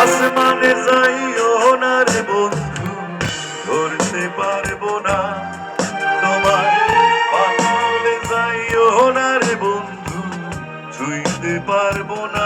আসমানে যাইও না রে বন্ধু, ধরতে পারব না। তোমার পাতালে যাইও না রে বন্ধু, ছুঁইতে পারব না।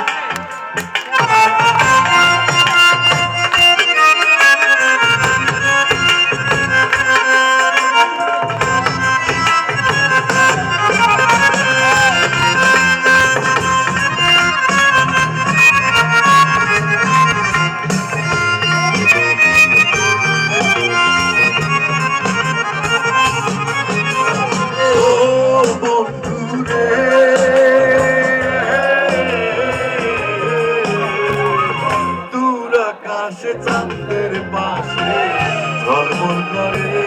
পাশে ধর্ম করে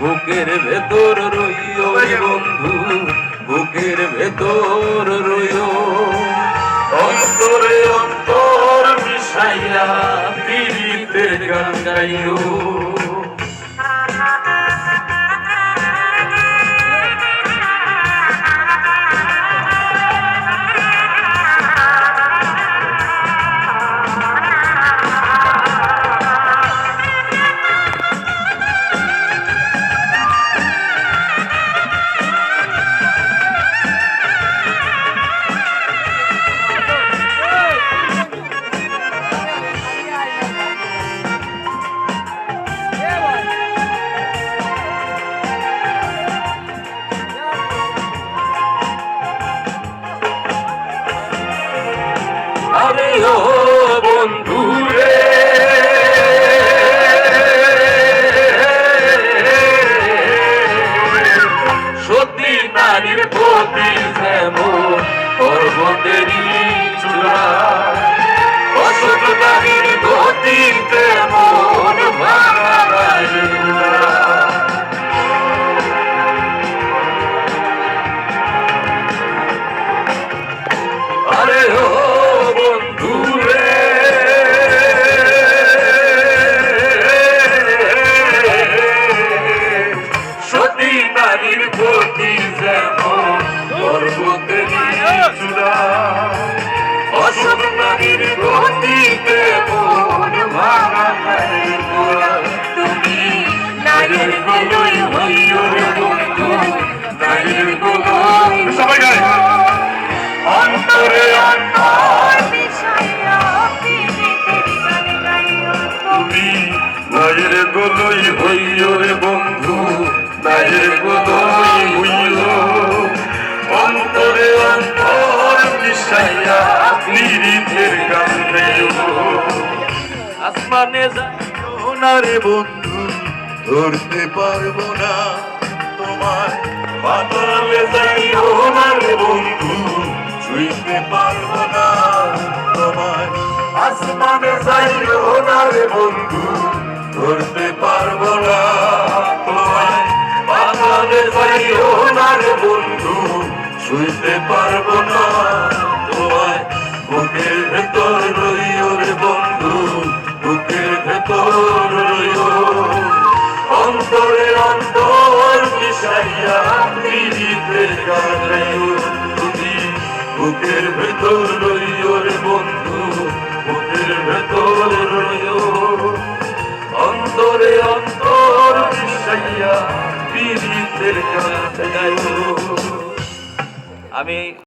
বুকের ভেতর রইও বন্ধু বুকের ভেতর রইও। অন্তরে অন্তর মিশাইয়া পিড়িতে গান গাইও। পর্বতেরই চূড়া নায়ের গলই হইও রে বন্ধু নায়ের গলই হইল অন্তরে অন্তর মিশাইয়া পীড়িতের গান গাইও। আসমানে যাইও না রে বন্ধু, ধরতে পারব না তোমার পাতালে যাইও না রে বন্ধু, ছুঁইতে পারব না তোমার। আসমানে যাইও শুনতে পারব না তোমায়। বুকের ভেতর রইও রে বন্ধু, বুকের ভেতর রইও। অন্তরে অন্তর মিশাইয়া পীড়িতে গান তুমি। বুকের ভেতর রইও রে বন্ধু আমি